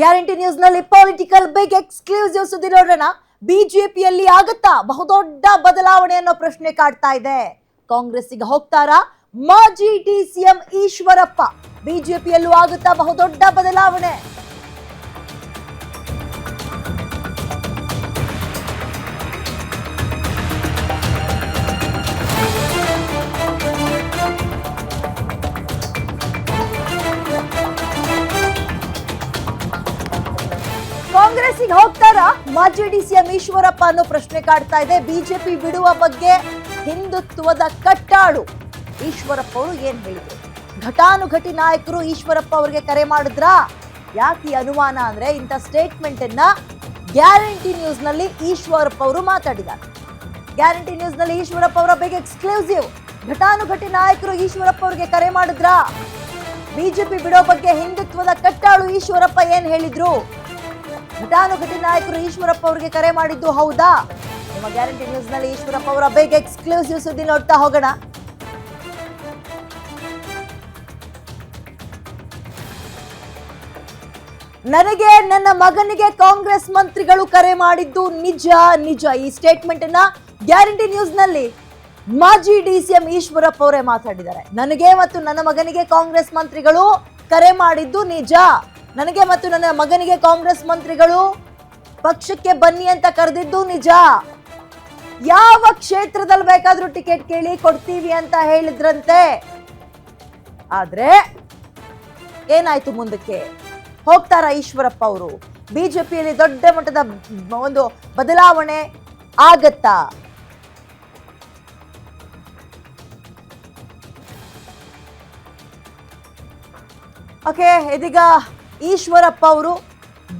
Guarantee ನ್ಯೂಸ್ನಲ್ಲಿ political big exclusive ಸುದ್ದಿ ನೋಡೋಣ ಬಿಜೆಪಿಯಲ್ಲಿ ಆಗತ್ತಾ ಬಹುದೊಡ್ಡ ಬದಲಾವಣೆ ಅನ್ನೋ ಪ್ರಶ್ನೆ ಕಾಡ್ತಾ ಇದೆ. ಕಾಂಗ್ರೆಸ್ಸಿಗೆ ಹೋಗ್ತಾರಾ? ಮಾಜಿ ಡಿ ಸಿಎಂ ಈಶ್ವರಪ್ಪ. ಬಿಜೆಪಿಯಲ್ಲೂ ಆಗುತ್ತಾ ಬಹುದೊಡ್ಡ ಬದಲಾವಣೆ. ಕಾಂಗ್ರೆಸ್ಸಿಗೆ ಹೋಗ್ತಾರಾ? ಮಾಜಿ ಡಿಸಿಎಂ ಈಶ್ವರಪ್ಪ ಅನ್ನೋ ಪ್ರಶ್ನೆ ಕಾಡ್ತಾ ಇದೆ. ಬಿಜೆಪಿ ಬಿಡುವ ಬಗ್ಗೆ ಹಿಂದುತ್ವದ ಕಟ್ಟಾಳು. ಈಶ್ವರಪ್ಪ ಅವರು ಏನ್ ಹೇಳಿದ್ರು? ಘಟಾನುಘಟಿ ನಾಯಕರು ಈಶ್ವರಪ್ಪ ಅವರಿಗೆ ಕರೆ ಮಾಡಿದ್ರಾ? ಯಾಕೆ ಅನುಮಾನ ಅಂದ್ರೆ ಇಂಥ ಸ್ಟೇಟ್ಮೆಂಟ್ ಅನ್ನ ಗ್ಯಾರಂಟಿ ನ್ಯೂಸ್ನಲ್ಲಿ ಈಶ್ವರಪ್ಪ ಅವರು ಮಾತಾಡಿದ್ದಾರೆ. ಗ್ಯಾರಂಟಿ ನ್ಯೂಸ್ನಲ್ಲಿ ಈಶ್ವರಪ್ಪ ಅವರ ಬಗ್ಗೆ ಎಕ್ಸ್ಕ್ಲೂಸಿವ್. ಘಟಾನುಘಟಿ ನಾಯಕರು ಈಶ್ವರಪ್ಪ ಅವರಿಗೆ ಕರೆ ಮಾಡಿದ್ರಾ? ಬಿಜೆಪಿ ಬಿಡೋ ಬಗ್ಗೆ ಹಿಂದುತ್ವದ ಕಟ್ಟಾಳು ಈಶ್ವರಪ್ಪ ಏನ್ ಹೇಳಿದ್ರು? ಘಟಾನುಘಟಿ ನಾಯಕರು ಈಶ್ವರಪ್ಪ ಅವರಿಗೆ ಕರೆ ಮಾಡಿದ್ದು ಹೌದಾ? ನಿಮ್ಮ ಗ್ಯಾರಂಟಿ ನ್ಯೂಸ್ನಲ್ಲಿ ಈಶ್ವರಪ್ಪ ಅವರ ಬೇಗ ಎಕ್ಸ್ಕ್ಲೂಸಿವ್ ಸುದ್ದಿ ನೋಡ್ತಾ ಹೋಗೋಣ. ನನಗೆ ನನ್ನ ಮಗನಿಗೆ ಕಾಂಗ್ರೆಸ್ ಮಂತ್ರಿಗಳು ಕರೆ ಮಾಡಿದ್ದು ನಿಜ ನಿಜ. ಈ ಸ್ಟೇಟ್ಮೆಂಟ್ ಅನ್ನ ಗ್ಯಾರಂಟಿ ನ್ಯೂಸ್ನಲ್ಲಿ ಮಾಜಿ ಡಿ ಸಿ ಎಂ ಈಶ್ವರಪ್ಪ ಅವರೇ ಮಾತಾಡಿದ್ದಾರೆ. ನನಗೆ ಮತ್ತು ನನ್ನ ಮಗನಿಗೆ ಕಾಂಗ್ರೆಸ್ ಮಂತ್ರಿಗಳು ಕರೆ ಮಾಡಿದ್ದು ನಿಜ. ನನಗೆ ಮತ್ತು ನನ್ನ ಮಗನಿಗೆ ಕಾಂಗ್ರೆಸ್ ಮಂತ್ರಿಗಳು ಪಕ್ಷಕ್ಕೆ ಬನ್ನಿ ಅಂತ ಕರೆದಿದ್ದು ನಿಜ. ಯಾವ ಕ್ಷೇತ್ರದಲ್ಲಿ ಬೇಕಾದ್ರೂ ಟಿಕೆಟ್ ಕೇಳಿ ಕೊಡ್ತೀವಿ ಅಂತ ಹೇಳಿದ್ರಂತೆ. ಆದ್ರೆ ಏನಾಯ್ತು ಮುಂದಕ್ಕೆ? ಹೋಗ್ತಾರ ಈಶ್ವರಪ್ಪ ಅವರು? ಬಿಜೆಪಿಯಲ್ಲಿ ದೊಡ್ಡ ಮಟ್ಟದ ಒಂದು ಬದಲಾವಣೆ ಆಗತ್ತಾ? ಓಕೆ, ಇದೀಗ ಈಶ್ವರಪ್ಪ ಅವರು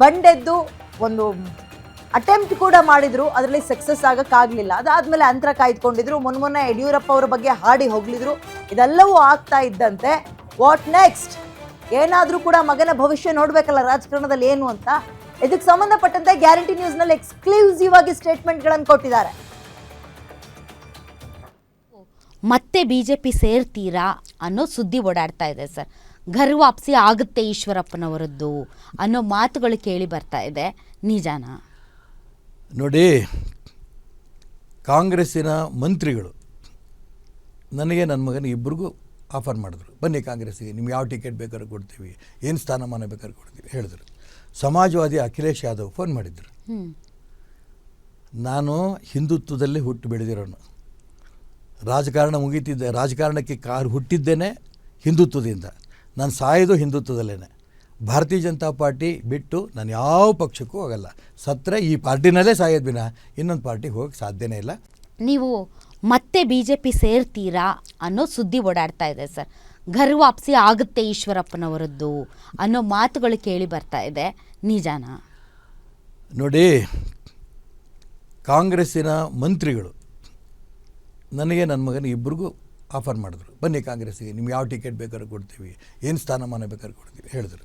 ಬಂಡೆದ್ದು ಒಂದು ಅಟೆಂಪ್ಟ್ ಕೂಡ ಮಾಡಿದ್ರು. ಅದರಲ್ಲಿ ಸಕ್ಸಸ್ ಆಗಕ್ಕಾಗಲಿಲ್ಲ ಅದಾದ್ಮೇಲೆ ಅಂತರ ಕಾಯ್ದುಕೊಂಡಿದ್ರು. ಮೊನ್ನೆ ಯಡಿಯೂರಪ್ಪ ಅವರ ಬಗ್ಗೆ ಹಾಡಿ ಹೋಗ್ಲಿದ್ರು ಇದೆಲ್ಲವೂ ಆಗ್ತಾ ಇದ್ದಂತೆ. ವಾಟ್ ನೆಕ್ಸ್ಟ್ ಏನಾದರೂ ಕೂಡ ಮಗನ ಭವಿಷ್ಯ ನೋಡ್ಬೇಕಲ್ಲ ರಾಜಕಾರಣದಲ್ಲಿ ಏನು ಅಂತ. ಇದಕ್ಕೆ ಸಂಬಂಧಪಟ್ಟಂತೆ ಗ್ಯಾರಂಟಿ ನ್ಯೂಸ್ನಲ್ಲಿ ಎಕ್ಸ್ಕ್ಲೂಸಿವ್ ಆಗಿ ಸ್ಟೇಟ್ಮೆಂಟ್ಗಳನ್ನು ಕೊಟ್ಟಿದ್ದಾರೆ. ಮತ್ತೆ ಬಿ ಜೆ ಪಿ ಸೇರ್ತೀರಾ ಅನ್ನೋ ಸುದ್ದಿ ಓಡಾಡ್ತಾ ಇದೆ ಸರ್. ಘರ್ ವಾಪಸಿ ಆಗುತ್ತೆ ಈಶ್ವರಪ್ಪನವರದ್ದು ಅನ್ನೋ ಮಾತುಗಳು ಕೇಳಿ ಬರ್ತಾ ಇದೆ. ನಿಜಾನ? ನೋಡಿ ಕಾಂಗ್ರೆಸ್ಸಿನ ಮಂತ್ರಿಗಳು ನನಗೆ ನನ್ನ ಮಗನಿಗೆ ಇಬ್ಬರಿಗೂ ಆಫರ್ ಮಾಡಿದ್ರು. ಬನ್ನಿ ಕಾಂಗ್ರೆಸ್ಸಿಗೆ ನಿಮ್ಗೆ ಯಾವ ಟಿಕೆಟ್ ಬೇಕಾದ್ರೂ ಕೊಡ್ತೀವಿ ಏನು ಸ್ಥಾನಮಾನ ಬೇಕಾದ್ರೆ ಕೊಡ್ತೀವಿ ಹೇಳಿದ್ರು. ಸಮಾಜವಾದಿ ಅಖಿಲೇಶ್ ಯಾದವ್ ಫೋನ್ ಮಾಡಿದ್ರು. ನಾನು ಹಿಂದುತ್ವದಲ್ಲಿ ಹುಟ್ಟು ಬೆಳೆದಿರೋನು. ರಾಜಕಾರಣ ಮುಗೀತಿದ್ದೆ ರಾಜಕಾರಣಕ್ಕೆ ಕಾರ್ ಹುಟ್ಟಿದ್ದೇನೆ ಹಿಂದುತ್ವದಿಂದ. ನಾನು ಸಾಯೋದು ಹಿಂದುತ್ವದಲ್ಲೇ ಭಾರತೀಯ ಜನತಾ ಪಾರ್ಟಿ ಬಿಟ್ಟು ನಾನು ಯಾವ ಪಕ್ಷಕ್ಕೂ ಹೋಗಲ್ಲ. ಸತ್ರೆ ಈ ಪಾರ್ಟಿನಲ್ಲೇ ಸಾಯೋದು ಬಿನ ಇನ್ನೊಂದು ಪಾರ್ಟಿಗೆ ಹೋಗಕ್ಕೆ ಸಾಧ್ಯನೇ ಇಲ್ಲ. ನೀವು ಮತ್ತೆ ಬಿ ಜೆ ಪಿ ಸೇರ್ತೀರಾ ಅನ್ನೋ ಸುದ್ದಿ ಓಡಾಡ್ತಾ ಇದೆ ಸರ್. ಘರ್ ವಾಪಸಿ ಆಗುತ್ತೆ ಈಶ್ವರಪ್ಪನವರದ್ದು ಅನ್ನೋ ಮಾತುಗಳು ಕೇಳಿ ಬರ್ತಾ ಇದೆ. ನಿಜಾನ? ನೋಡಿ ಕಾಂಗ್ರೆಸ್ಸಿನ ಮಂತ್ರಿಗಳು ನನಗೆ ನನ್ನ ಮಗನ ಇಬ್ಬರಿಗೂ ಆಫರ್ ಮಾಡಿದ್ರು. ಬನ್ನಿ ಕಾಂಗ್ರೆಸ್ಸಿಗೆ ನಿಮ್ಗೆ ಯಾವ ಟಿಕೆಟ್ ಬೇಕಾದ್ರೂ ಕೊಡ್ತೀವಿ ಏನು ಸ್ಥಾನಮಾನ ಬೇಕಾದ್ರೂ ಕೊಡ್ತೀವಿ ಹೇಳಿದ್ರು.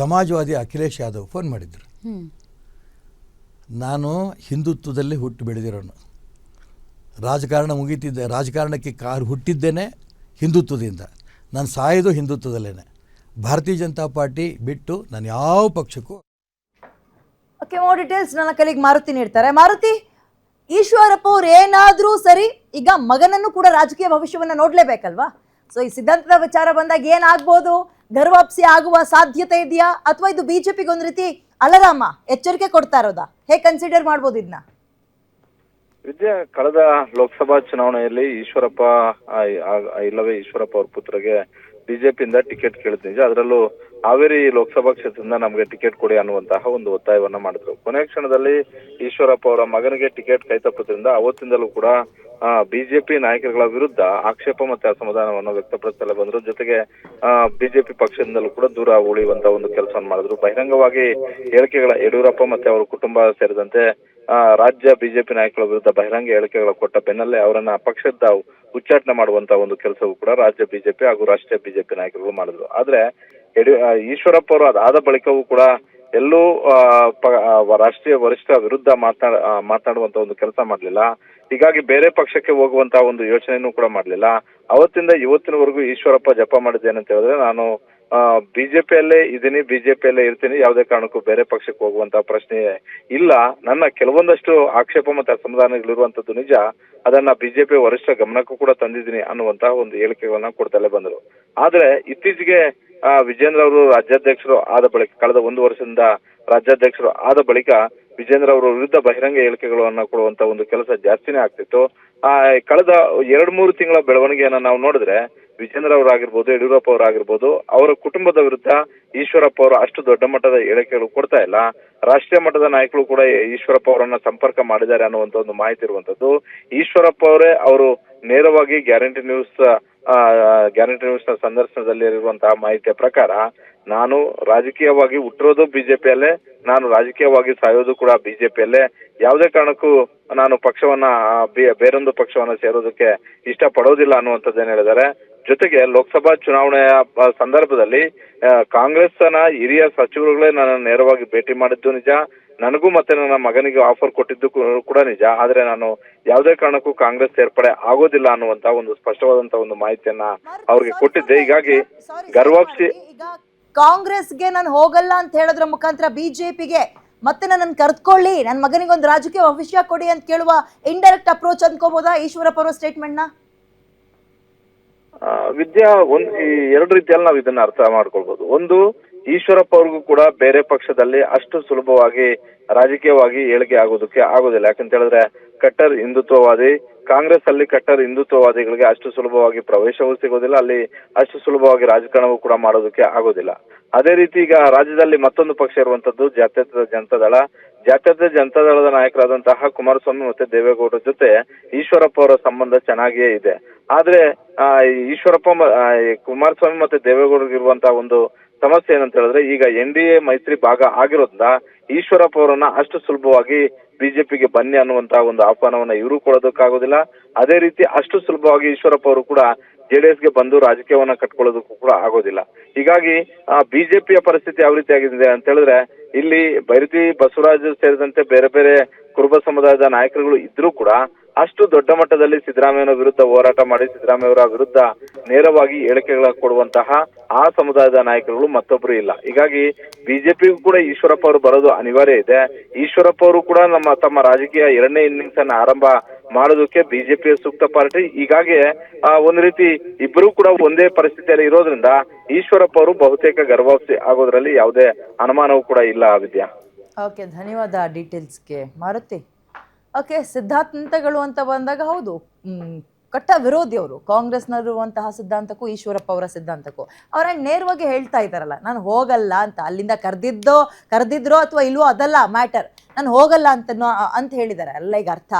ಸಮಾಜವಾದಿ ಅಖಿಲೇಶ್ ಯಾದವ್ ಫೋನ್ ಮಾಡಿದ್ರು. ನಾನು ಹಿಂದುತ್ವದಲ್ಲಿ ಹುಟ್ಟು ಬೆಳೆದಿರೋನು. ರಾಜಕಾರಣ ಮುಗೀತಿದ್ದೆ ರಾಜಕಾರಣಕ್ಕೆ ಕಾರ್ ಹುಟ್ಟಿದ್ದೇನೆ ಹಿಂದುತ್ವದಿಂದ. ನಾನು ಸಾಯೋದು ಹಿಂದುತ್ವದಲ್ಲೇನೆ. ಭಾರತೀಯ ಜನತಾ ಪಾರ್ಟಿ ಬಿಟ್ಟು ನಾನು ಯಾವ ಪಕ್ಷಕ್ಕೂ ಓಕೆ ಮೋರ್ ಡೀಟೇಲ್ಸ್ ನನ್ನ ಕಲಿಗೆ ಮಾರುತಿ ನೀಡ್ತಾರೆ. ಮಾರುತಿ ಈಶ್ವರಪ್ಪ ಅವ್ರು ಏನಾದ್ರೂ ಸರಿ, ಈಗ ಮಗನನ್ನು ಕೂಡ ರಾಜಕೀಯ ಭವಿಷ್ಯವನ್ನ ನೋಡ್ಲೇಬೇಕಲ್ವಾ? ಸೊ ಈ ಸಿದ್ಧಾಂತದ ವಿಚಾರ ಬಂದಾಗ ಏನಾಗ್ಬೋದು? ಗರ್ವಾಪ್ಸಿ ಆಗುವ ಸಾಧ್ಯತೆ ಇದೆಯಾ? ಅಥವಾ ಇದು ಬಿಜೆಪಿಗೆ ಒಂದ್ ರೀತಿ ಅಲರಾಮ, ಎಚ್ಚರಿಕೆ ಕೊಡ್ತಾ ಇರೋದಾ? ಹೇಗೆ ಕನ್ಸಿಡರ್ ಮಾಡ್ಬೋದು ಇದನ್ನ ವಿದ್ಯಾ, ಕಳೆದ ಲೋಕಸಭಾ ಚುನಾವಣೆಯಲ್ಲಿ ಈಶ್ವರಪ್ಪ ಇಲ್ಲವೇ ಈಶ್ವರಪ್ಪ ಅವ್ರ ಪುತ್ರಗೆ ಬಿಜೆಪಿಯಿಂದ ಟಿಕೆಟ್ ಕೇಳಿದ್ ನಿಜ ಅದರಲ್ಲೂ ಹಾವೇರಿ ಲೋಕಸಭಾ ಕ್ಷೇತ್ರದಿಂದ ನಮಗೆ ಟಿಕೆಟ್ ಕೊಡಿ ಅನ್ನುವಂತಹ ಒಂದು ಒತ್ತಾಯವನ್ನ ಮಾಡಿದ್ರು. ಕೊನೆ ಕ್ಷಣದಲ್ಲಿ ಈಶ್ವರಪ್ಪ ಅವರ ಮಗನಿಗೆ ಟಿಕೆಟ್ ಕೈತಪ್ಪದ್ರಿಂದ ಅವತ್ತಿಂದಲೂ ಕೂಡ ಬಿಜೆಪಿ ನಾಯಕರುಗಳ ವಿರುದ್ಧ ಆಕ್ಷೇಪ ಮತ್ತೆ ಅಸಮಾಧಾನವನ್ನು ವ್ಯಕ್ತಪಡಿಸಲೇ ಬಂದ್ರು. ಜೊತೆಗೆ ಬಿಜೆಪಿ ಪಕ್ಷದಿಂದಲೂ ಕೂಡ ದೂರ ಉಳಿಯುವಂತ ಒಂದು ಕೆಲಸವನ್ನು ಮಾಡಿದ್ರು. ಬಹಿರಂಗವಾಗಿ ಹೇಳಿಕೆಗಳ ಯಡಿಯೂರಪ್ಪ ಮತ್ತೆ ಅವರ ಕುಟುಂಬ ಸೇರಿದಂತೆ ರಾಜ್ಯ ಬಿಜೆಪಿ ನಾಯಕರ ವಿರುದ್ಧ ಬಹಿರಂಗ ಹೇಳಿಕೆಗಳ ಕೊಟ್ಟ ಬೆನ್ನಲ್ಲೇ ಅವರನ್ನ ಪಕ್ಷದ ಉಚ್ಚಾಟನೆ ಮಾಡುವಂತ ಒಂದು ಕೆಲಸವೂ ಕೂಡ ರಾಜ್ಯ ಬಿಜೆಪಿ ಹಾಗೂ ರಾಷ್ಟ್ರೀಯ ಬಿಜೆಪಿ ನಾಯಕರುಗಳು ಮಾಡಿದ್ರು. ಆದ್ರೆ ಯಡಿಯೂ ಆ, ಈಶ್ವರಪ್ಪ ಅವರು ಅದಾದ ಬಳಿಕವೂ ಕೂಡ ಎಲ್ಲೂ ರಾಷ್ಟ್ರೀಯ ವರಿಷ್ಠ ವಿರುದ್ಧ ಮಾತನಾಡ ಒಂದು ಕೆಲಸ ಮಾಡಲಿಲ್ಲ. ಹೀಗಾಗಿ ಬೇರೆ ಪಕ್ಷಕ್ಕೆ ಹೋಗುವಂತ ಒಂದು ಯೋಚನೆಯನ್ನು ಕೂಡ ಮಾಡಲಿಲ್ಲ. ಅವತ್ತಿಂದ ಇವತ್ತಿನವರೆಗೂ ಈಶ್ವರಪ್ಪ ಜಪ ಮಾಡಿದ್ದೇನಂತ ಹೇಳಿದ್ರೆ ನಾನು ಬಿಜೆಪಿಯಲ್ಲೇ ಇದ್ದೀನಿ ಬಿಜೆಪಿಯಲ್ಲೇ ಇರ್ತೀನಿ ಯಾವುದೇ ಕಾರಣಕ್ಕೂ ಬೇರೆ ಪಕ್ಷಕ್ಕೆ ಹೋಗುವಂತ ಪ್ರಶ್ನೆ ಇಲ್ಲ. ನನ್ನ ಕೆಲವೊಂದಷ್ಟು ಆಕ್ಷೇಪ ಮತ್ತು ಅಸಮಾಧಾನಗಳಿರುವಂತದ್ದು ನಿಜ. ಅದನ್ನ ಬಿಜೆಪಿ ವರಿಷ್ಠ ಗಮನಕ್ಕೂ ಕೂಡ ತಂದಿದ್ದೀನಿ ಅನ್ನುವಂತಹ ಒಂದು ಹೇಳಿಕೆಗಳನ್ನ ಕೊಡ್ತಲೇ ಬಂದರು. ಆದ್ರೆ ಇತ್ತೀಚೆಗೆ ವಿಜೇಂದ್ರ ಅವರು ರಾಜ್ಯಾಧ್ಯಕ್ಷರು ಆದ ಬಳಿಕ, ಕಳೆದ ಒಂದು ವರ್ಷದಿಂದ ರಾಜ್ಯಾಧ್ಯಕ್ಷರು ಆದ ಬಳಿಕ ವಿಜೇಂದ್ರ ಅವರ ವಿರುದ್ಧ ಬಹಿರಂಗ ಹೇಳಿಕೆಗಳನ್ನ ಕೊಡುವಂತ ಒಂದು ಕೆಲಸ ಜಾಸ್ತಿನೇ ಆಗ್ತಿತ್ತು. ಆ, ಕಳೆದ ಎರಡ್ ಮೂರು ತಿಂಗಳ ಬೆಳವಣಿಗೆಯನ್ನ ನಾವು ನೋಡಿದ್ರೆ ವಿಜೇಂದ್ರ ಅವರಾಗಿರ್ಬೋದು, ಯಡಿಯೂರಪ್ಪ ಅವರಾಗಿರ್ಬೋದು, ಅವರ ಕುಟುಂಬದ ವಿರುದ್ಧ ಈಶ್ವರಪ್ಪ ಅವರು ಅಷ್ಟು ದೊಡ್ಡ ಮಟ್ಟದ ಹೇಳಿಕೆಗಳು ಕೊಡ್ತಾ ಇಲ್ಲ. ರಾಷ್ಟ್ರೀಯ ಮಟ್ಟದ ನಾಯಕರು ಕೂಡ ಈಶ್ವರಪ್ಪ ಅವರನ್ನ ಸಂಪರ್ಕ ಮಾಡಿದ್ದಾರೆ ಅನ್ನುವಂತ ಒಂದು ಮಾಹಿತಿ ಇರುವಂತದ್ದು. ಈಶ್ವರಪ್ಪ ಅವರೇ ಅವರು ನೇರವಾಗಿ ಗ್ಯಾರಂಟಿ ನ್ಯೂಸ್ ಗ್ಯಾರಂಟಿ ನ್ಯೂಸ್ನ ಸಂದರ್ಶನದಲ್ಲಿ ಇರುವಂತಹ ಮಾಹಿತಿಯ ಪ್ರಕಾರ ನಾನು ರಾಜಕೀಯವಾಗಿ ಹುಟ್ಟಿರೋದು ಬಿಜೆಪಿಯಲ್ಲೇ, ನಾನು ರಾಜಕೀಯವಾಗಿ ಸಾಯೋದು ಕೂಡ ಬಿಜೆಪಿಯಲ್ಲೇ. ಯಾವುದೇ ಕಾರಣಕ್ಕೂ ನಾನು ಪಕ್ಷವನ್ನ ಬೇರೊಂದು ಪಕ್ಷವನ್ನ ಸೇರೋದಕ್ಕೆ ಇಷ್ಟ ಪಡೋದಿಲ್ಲ ಅನ್ನುವಂಥದ್ದೇನು ಹೇಳಿದ್ದಾರೆ. ಜೊತೆಗೆ ಲೋಕಸಭಾ ಚುನಾವಣೆಯ ಸಂದರ್ಭದಲ್ಲಿ ಕಾಂಗ್ರೆಸ್ನ ಹಿರಿಯ ಸಚಿವರುಗಳೇ ನನ್ನ ನೇರವಾಗಿ ಭೇಟಿ ಮಾಡಿದ್ದು ನಿಜ. ನನಗೂ ಮತ್ತೆ ನನ್ನ ಮಗನಿಗೆ ಆಫರ್ ಕೊಟ್ಟಿದ್ದು ಕೂಡ ನಿಜ. ಆದ್ರೆ ನಾನು ಯಾವುದೇ ಕಾರಣಕ್ಕೂ ಕಾಂಗ್ರೆಸ್ ಸೇರ್ಪಡೆ ಆಗೋದಿಲ್ಲ ಅನ್ನುವಂತ ಒಂದು ಸ್ಪಷ್ಟವಾದಂತ ಒಂದು ಮಾಹಿತಿಯನ್ನ ಅವ್ರಿಗೆ ಕೊಟ್ಟಿದ್ದೆ. ಹೀಗಾಗಿ ಗರ್ವಾಕ್ಷಿ ಈಗ ಕಾಂಗ್ರೆಸ್ಗೆ ನಾನು ಹೋಗಲ್ಲ ಅಂತ ಹೇಳೋದ್ರ ಮುಖಾಂತರ ಬಿಜೆಪಿಗೆ ಮತ್ತೆ ನನ್ನ ಕರ್ತ್ಕೊಳ್ಳಿ ನನ್ನ ಮಗನಿಗೆ ಒಂದು ರಾಜಕೀಯ ಭವಿಷ್ಯ ಕೊಡಿ ಅಂತ ಕೇಳುವ ಇಂಡೈರೆಕ್ಟ್ ಅಪ್ರೋಚ್ ಅನ್ಕೋಬಹುದಾ ಈಶ್ವರಪ್ಪ ಅವರ ಸ್ಟೇಟ್ಮೆಂಟ್ನ? ವಿದ್ಯಾ ಒಂದ್ ಈ ಎರಡು ರೀತಿಯಲ್ಲಿ ನಾವು ಇದನ್ನ ಅರ್ಥ ಮಾಡ್ಕೊಳ್ಬಹುದು ಒಂದು, ಈಶ್ವರಪ್ಪ ಅವ್ರಿಗೂ ಕೂಡ ಬೇರೆ ಪಕ್ಷದಲ್ಲಿ ಅಷ್ಟು ಸುಲಭವಾಗಿ ರಾಜಕೀಯವಾಗಿ ಏಳಿಗೆ ಆಗೋದಕ್ಕೆ ಆಗೋದಿಲ್ಲ. ಯಾಕಂತ ಹೇಳಿದ್ರೆ ಕಟ್ಟರ್ ಹಿಂದುತ್ವವಾದಿ ಕಾಂಗ್ರೆಸ್ ಅಲ್ಲಿ ಕಟ್ಟರ್ ಹಿಂದುತ್ವವಾದಿಗಳಿಗೆ ಅಷ್ಟು ಸುಲಭವಾಗಿ ಪ್ರವೇಶವೂ ಸಿಗೋದಿಲ್ಲ, ಅಲ್ಲಿ ಅಷ್ಟು ಸುಲಭವಾಗಿ ರಾಜಕಾರಣವೂ ಕೂಡ ಮಾಡೋದಕ್ಕೆ ಆಗೋದಿಲ್ಲ. ಅದೇ ರೀತಿ ಈಗ ರಾಜ್ಯದಲ್ಲಿ ಮತ್ತೊಂದು ಪಕ್ಷ ಇರುವಂತದ್ದು ಜಾತ್ಯತೀತ ಜನತಾದಳ. ಜಾತ್ಯತೀತ ಜನತಾದಳದ ನಾಯಕರಾದಂತಹ ಕುಮಾರಸ್ವಾಮಿ ಮತ್ತೆ ದೇವೇಗೌಡರ ಜೊತೆ ಈಶ್ವರಪ್ಪ ಅವರ ಸಂಬಂಧ ಚೆನ್ನಾಗಿಯೇ ಇದೆ. ಆದ್ರೆ ಆ, ಈಶ್ವರಪ್ಪ ಕುಮಾರಸ್ವಾಮಿ ಮತ್ತೆ ದೇವೇಗೌಡರಿಗೆ ಇರುವಂತಹ ಒಂದು ಸಮಸ್ಯೆ ಏನಂತ ಹೇಳಿದ್ರೆ ಈಗ ಎನ್ ಡಿ ಮೈತ್ರಿ ಭಾಗ ಆಗಿರೋದ್ರಿಂದ ಈಶ್ವರಪ್ಪ ಅವರನ್ನ ಅಷ್ಟು ಸುಲಭವಾಗಿ ಬಿಜೆಪಿಗೆ ಬನ್ನಿ ಅನ್ನುವಂತಹ ಒಂದು ಆಹ್ವಾನವನ್ನ ಇವರು ಕೊಡೋದಕ್ಕಾಗೋದಿಲ್ಲ ಅದೇ ರೀತಿ ಅಷ್ಟು ಸುಲಭವಾಗಿ ಈಶ್ವರಪ್ಪ ಅವರು ಕೂಡ ಜೆಡಿಎಸ್ಗೆ ಬಂದು ರಾಜಕೀಯವನ್ನ ಕಟ್ಕೊಳ್ಳೋದಕ್ಕೂ ಕೂಡ ಆಗೋದಿಲ್ಲ. ಹೀಗಾಗಿ ಬಿಜೆಪಿಯ ಪರಿಸ್ಥಿತಿ ಯಾವ ರೀತಿ ಆಗಿದೆ ಅಂತ ಹೇಳಿದ್ರೆ ಇಲ್ಲಿ ಬೈರತಿ ಬಸವರಾಜ್ ಸೇರಿದಂತೆ ಬೇರೆ ಬೇರೆ ಕುರುಬ ಸಮುದಾಯದ ನಾಯಕರುಗಳು ಇದ್ರೂ ಕೂಡ ಅಷ್ಟು ದೊಡ್ಡ ಮಟ್ಟದಲ್ಲಿ ಸಿದ್ದರಾಮಯ್ಯನ ವಿರುದ್ಧ ಹೋರಾಟ ಮಾಡಿ ಸಿದ್ದರಾಮಯ್ಯವರ ವಿರುದ್ಧ ನೇರವಾಗಿ ಹೇಳಿಕೆಗಳ ಕೊಡುವಂತಹ ಆ ಸಮುದಾಯದ ನಾಯಕರುಗಳು ಮತ್ತೊಬ್ರು ಇಲ್ಲ. ಹೀಗಾಗಿ ಬಿಜೆಪಿಗೂ ಕೂಡ ಈಶ್ವರಪ್ಪ ಅವರು ಬರೋದು ಅನಿವಾರ್ಯ ಇದೆ. ಈಶ್ವರಪ್ಪ ಅವರು ಕೂಡ ನಮ್ಮ ತಮ್ಮ ರಾಜಕೀಯ ಎರಡನೇ ಇನ್ನಿಂಗ್ಸ್ ಅನ್ನ ಆರಂಭ ಮಾಡೋದಕ್ಕೆ ಬಿಜೆಪಿ ಸೂಕ್ತ ಪಾರ್ಟಿ. ಹೀಗಾಗಿ ಒಂದು ರೀತಿ ಇಬ್ಬರು ಕೂಡ ಒಂದೇ ಪರಿಸ್ಥಿತಿಯಲ್ಲಿ ಇರೋದ್ರಿಂದ ಈಶ್ವರಪ್ಪ ಅವರು ಬಹುತೇಕ ಗರ್ಭಾಪ್ಸಿ ಆಗೋದ್ರಲ್ಲಿ ಯಾವುದೇ ಅನುಮಾನವೂ ಕೂಡ ಇಲ್ಲ ವಿದ್ಯಾ ಓಕೆ, ಧನ್ಯವಾದ ಡೀಟೇಲ್ಸ್ಗೆ. ಮಾರುತಿ? ಓಕೆ, ಸಿದ್ಧಾಂತಗಳು ಅಂತ ಬಂದಾಗ ಹೌದು. ಕಟ್ಟ ವಿರೋಧಿ ಅವರು. ಕಾಂಗ್ರೆಸ್ನಲ್ಲಿರುವಂತಹ ಸಿದ್ಧಾಂತಕ್ಕೂ, ಈಶ್ವರಪ್ಪ ಅವರ ಸಿದ್ಧಾಂತಕ್ಕೂ. ಅವರ ನೇರವಾಗಿ ಹೇಳ್ತಾ ಇದ್ದಾರಲ್ಲ, ನಾನು ಹೋಗಲ್ಲ ಅಂತ. ಅಲ್ಲಿಂದ ಕರೆದಿದ್ದೋ, ಕರೆದಿದ್ರೋ ಅಥವಾ ಇಲ್ವೋ ಅದಲ್ಲ ಮ್ಯಾಟರ್. ನಾನು ಹೋಗಲ್ಲ ಅಂತ ಅಂತ ಹೇಳಿದ್ದಾರೆ. ಅಲ್ಲ, ಈಗ ಅರ್ಥ?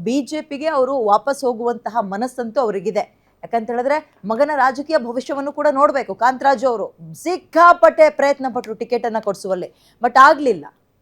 ಬಿ ಜೆ ಪಿಗೆ ಅವರು ವಾಪಸ್ ಹೋಗುವಂತಹ ಮನಸ್ಸಂತೂ ಅವರಿಗಿದೆ. ಯಾಕಂತ ಹೇಳಿದ್ರೆ ಮಗನ ರಾಜಕೀಯ ಭವಿಷ್ಯವನ್ನು ಕೂಡ ನೋಡಬೇಕು. ಕಾಂತರಾಜು ಅವರು ಸಿಕ್ಕಾಪಟ್ಟೆ ಪ್ರಯತ್ನ ಪಟ್ಟರು ಟಿಕೆಟನ್ನು ಕೊಡಿಸುವಲ್ಲಿ. ಬಟ್ ಆಗಲಿಲ್ಲ.